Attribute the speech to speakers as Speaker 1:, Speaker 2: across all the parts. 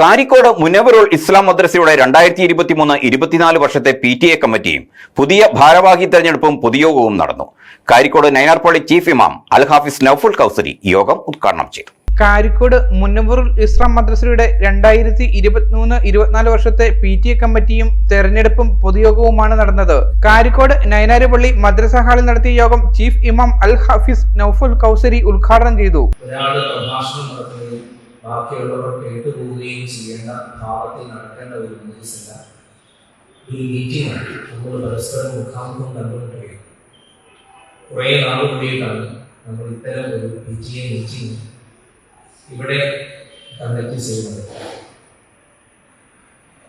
Speaker 1: കാരിക്കോട് മുനവറുൾ ഇസ്ലാം മദ്രസയുടെ രണ്ടായിരത്തി ഇരുപത്തി മൂന്ന് ഇരുപത്തിനാല് വർഷത്തെ പി ടി എ കമ്മിറ്റിയും പുതിയ ഭാരവാഹി തെരഞ്ഞെടുപ്പും പൊതുയോഗവും നടന്നു. കാരിക്കോട് നൈനാർപ്പള്ളി ചീഫ് ഇമാം അൽ ഹാഫിസ് നൌഫുൽ കൌസരി യോഗം ഉദ്ഘാടനം ചെയ്തു.
Speaker 2: കാരിക്കോട് മുന്നവറുൽ ഇസ്ലാം മദ്രസയുടെ രണ്ടായിരത്തി ഇരുപത്തിമൂന്ന് ഇരുപത്തിനാല് വർഷത്തെ പി ടി എ കമ്മിറ്റിയും തെരഞ്ഞെടുപ്പും പൊതുയോഗവുമാണ് നടന്നത്. കാരിക്കോട് നൈനാരുപള്ളി മദ്രസ ഹാളിൽ നടത്തിയ യോഗം ചീഫ് ഇമാം അൽ ഹാഫിസ് നൌഫുൽ കൗസരി ഉദ്ഘാടനം ചെയ്തു.
Speaker 3: ബാക്കിയുള്ളവർ കേട്ടുപോവുകയും ചെയ്യേണ്ട ഭാവത്തിൽ നടക്കേണ്ട ഒരു മീറ്റിംഗല്ല. ഒരു മീറ്റിംഗ് ആണ് നമ്മൾ പരസ്പരം മുഖാമുഖം കണ്ടുകൊണ്ടിരിക്കും കുറേ നാൾ നമ്മൾ ഇത്തരം ഒരു എ മീറ്റിംഗ് ഇവിടെ കണ്ടക്ട് ചെയ്യുന്നത്.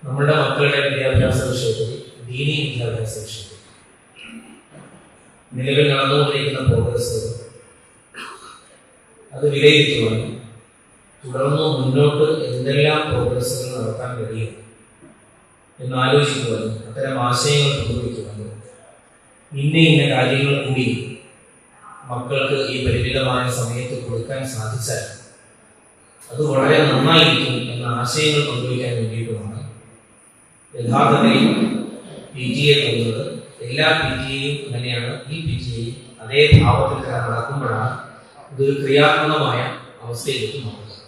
Speaker 3: നമ്മളുടെ മക്കളുടെ വിദ്യാഭ്യാസ വിഷയത്തിൽ ദീനി വിദ്യാഭ്യാസ വിഷയത്തിൽ നിലവിൽ നടന്നുകൊണ്ടിരിക്കുന്ന പ്രോഗ്രസ് അത് വിലയിരുത്തുവാനും തുടർന്ന് മുന്നോട്ട് എന്തെല്ലാം പ്രോഗ്രസ്സുകൾ നടത്താൻ കഴിയും എന്ന് ആലോചിക്കുവാനും അത്തരം ആശയങ്ങൾ പങ്കുവയ്ക്കുവാനും ഇന്ന ഇന്ന കാര്യങ്ങൾ കൂടി മക്കൾക്ക് ഈ പരിമിതമായ സമയത്ത് കൊടുക്കാൻ സാധിച്ചാൽ അത് വളരെ നന്നായിരിക്കും എന്ന ആശയങ്ങൾ പങ്കുവയ്ക്കാൻ വേണ്ടിയിട്ടുമാണ്. യഥാർത്ഥത്തിൽ പി ടി എ തോന്നുന്നത് എല്ലാ പി ടി എയും അങ്ങനെയാണ്. ഈ പി ടി എയും അതേ ഭാവത്തിൽ തന്നെ നടക്കുമ്പോഴാണ് ഇതൊരു ക്രിയാത്മകമായ അവസ്ഥയിലേക്ക് മാറുന്നത്.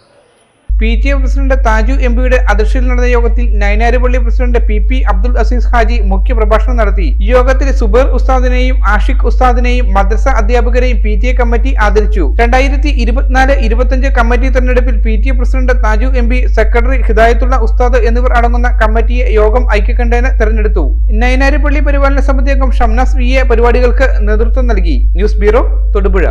Speaker 2: P T A president Thaju M പിയുടെ അധ്യക്ഷതയിൽ നടന്ന യോഗത്തിൽ Nainarupalli president P P Abdul Azeez Haji മുഖ്യ പ്രഭാഷണം നടത്തി. യോഗത്തിൽ സുബർ ഉസ്താദിനെയും ആഷിഖ് ഉസ്താദിനെയും മദ്രസ അധ്യാപകരെയും പി ടി എ കമ്മിറ്റി ആദരിച്ചു. രണ്ടായിരത്തി ഇരുപത്തിനാല് ഇരുപത്തിയഞ്ച് കമ്മിറ്റി തെരഞ്ഞെടുപ്പിൽ P T A president Thaju M P secretary Hidayathulla ഉസ്താദ് എന്നിവർ അടങ്ങുന്ന കമ്മിറ്റിയെ യോഗം ഐക്യകണ്ഠേന തെരഞ്ഞെടുത്തു. നൈനാരുപള്ളി പരിപാലന സമിതി അംഗം ഷംനാസ് വി എ പരിപാടികൾക്ക് നേതൃത്വം നൽകി. News bureau Thodupuzha.